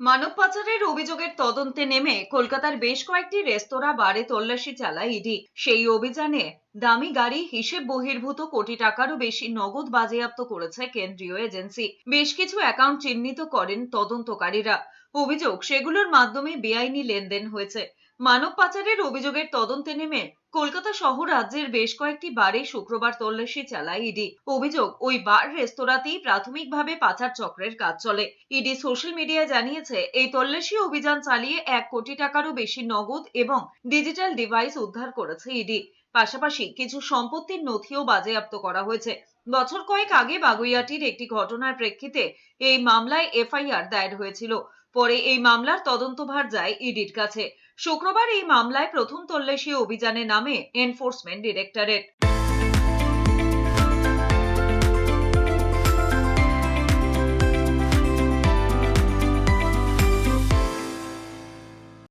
মানব পাচারের অভিযোগের তদন্তে নেমে কলকাতার বেশ কয়েকটি রেস্তোরাঁ, বারে তল্লাশি চালায় ইডি। সেই অভিযানে দামি গাড়ি হিসেব বহির্ভূত কোটি টাকারও বেশি নগদ বাজেয়াপ্ত করেছে কেন্দ্রীয় এজেন্সি। বেশ কিছু অ্যাকাউন্ট চিহ্নিত করেন তদন্তকারীরা। অভিযোগ, সেগুলোর মাধ্যমে বেআইনি লেনদেন হয়েছে। মানব পাচারের অভিযোগের তদন্তে নেমে কলকাতা সহ রাজ্যের বেশ কয়েকটি বারে শুক্রবার তল্লাশি চালায় ইডি। অভিযোগ, ওই বার রেস্তোরাঁতেই প্রাথমিকভাবে পাচার চক্রের কাজ চলে। ইডি সোশ্যাল মিডিয়ায় জানিয়েছে, এই তল্লাশি অভিযান চালিয়ে এক কোটি টাকারও বেশি নগদ এবং ডিজিটাল ডিভাইস উদ্ধার করেছে ইডি। পাশাপাশি কিছু সম্পত্তির নথিও বাজেয়াপ্ত করা হয়েছে। বছর কয়েক আগে বাগুইয়াটির একটি ঘটনার প্রেক্ষিতে এই মামলায় এফআইআর দায়ের হয়েছিল। পরে এই মামলার তদন্তভার যায় ইডির কাছে। শুক্রবার এই মামলায় প্রথম তল্লাশি অভিযানে নামে এনফোর্সমেন্ট ডিরেক্টরেট।